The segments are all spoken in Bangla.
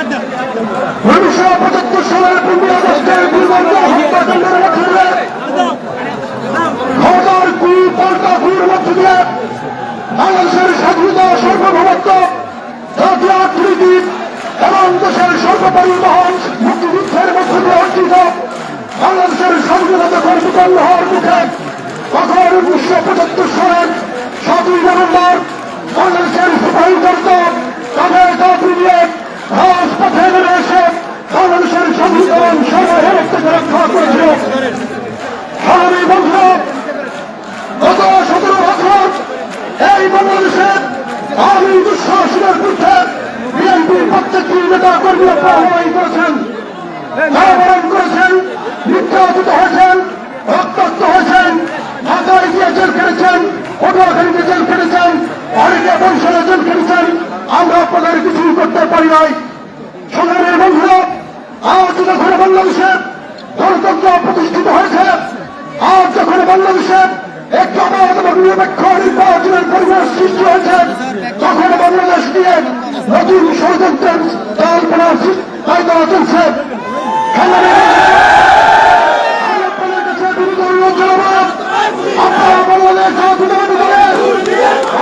উনিশশো পঁচাত্তর সালের পনেরোই আগস্টের দুর্গন্ধ হত্যাকাণ্ডের মধ্য দিয়ে ক্ষমতার কু পাল্টা কুর মধ্য দিয়ে বাংলাদেশের স্বাধীনতা সার্বভৌমত্ব মহান মুক্তিযুদ্ধের মধ্য দিয়ে অর্জিত বাংলাদেশের স্বাধীনতা কর্মকাণ্ড হওয়ার মুখে কখন উনিশশো পঁচাত্তর সালের সাতই নভেম্বর বাংলাদেশের সুপ্রিম কোর্ট তাদের দাবি নিয়ে রাজপথে নেমে এসে বাংলাদেশের স্বাধীনতা এবং সার্বভৌমত্বকে রক্ষা করেছিল স্বামী বন্ধু গত সতেরো বছর এই বাংলাদেশে আওয়ামী দুঃসাহসীদের বিরুদ্ধে বিএনপির প্রত্যেকটি নেতা কর্মী প্রভাবাই করেছেন করেছেন হয়েছে আজ যখন বাংলাদেশে একটি এবং নিরপেক্ষ নির্বাচনের পরিবেশ সৃষ্টি হয়েছে, তখন বাংলাদেশ নিয়ে নতুন ষড়যন্ত্রের কল্পনা কায়দা চলছে। আপনারা বাংলাদেশ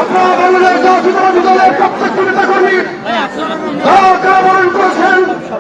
আপনারা বাংলাদেশ প্রত্যেকটি কারাবরণ করেছেন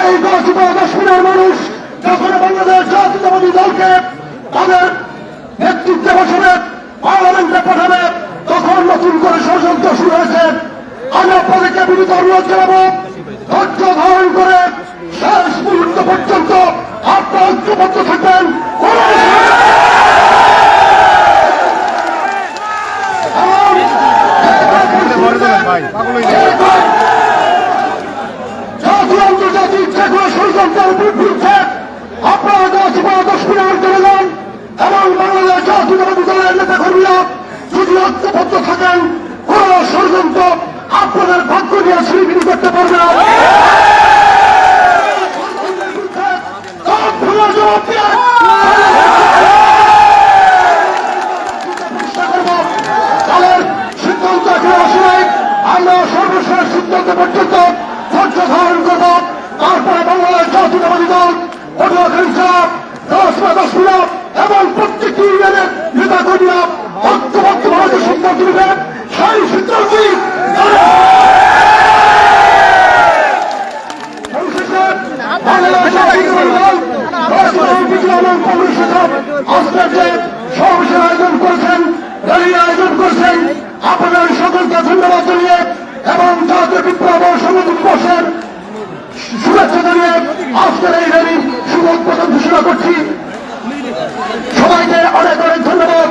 এই দশ বা দশ মিনিটের মানুষ যখন বাংলাদেশ জাতীয়তাবাদী দলকে তাদের নেতৃত্বে বসবে, পার্লামেন্টে পাঠাবে, তখন নতুন করে ষড়যন্ত্র শুরু হয়েছে। আমি আপনাদেরকে বিনীত অনুরোধ জানাব, ধৈর্য ধারণ করে শেষ মুহূর্ত পর্যন্ত আপনারা ঐক্যবদ্ধ থাকবেন। কোন জাতীয় আন্তর্জাতিক যেগুলো ষড়যন্ত্রের বিরুদ্ধে আপনারা দশ বা দশ মিনিট চলে এবং বাংলাদেশ জাতীয়তাবাদী দলের নেতা যদি ঐক্যবদ্ধ থাকেন, কোন ষড়যন্ত্র আপনাদের ভাগ্য নিয়ে শ্রীবিধি করতে পারবে না। আমরা সর্বশেষ সিদ্ধান্ত পর্যন্ত তারপরে বাংলাদেশ জাতীয়তাবাদী দল, পটুয়াখালী এবং প্রত্যেকটি ইউনিয়নের নেতা কর্মীরা ঐক্যবদ্ধ ভাবে সিদ্ধান্ত নেবে সেই সিদ্ধান্তই পরিশেষে বাংলাদেশ জাতীয়তাবাদী দল রাষ্ট্রপতি বিদ্যমান কংগ্রেস আজকের যে সমাবেশের আয়োজন করেছেন আয়োজন করেছেন আপনাদের সকলকে ধন্যবাদ জানিয়ে এবং জাতীয় দিবসের শুভেচ্ছা জানিয়ে আজকের এই র্যালির সবাইকে অনেক অনেক ধন্যবাদ।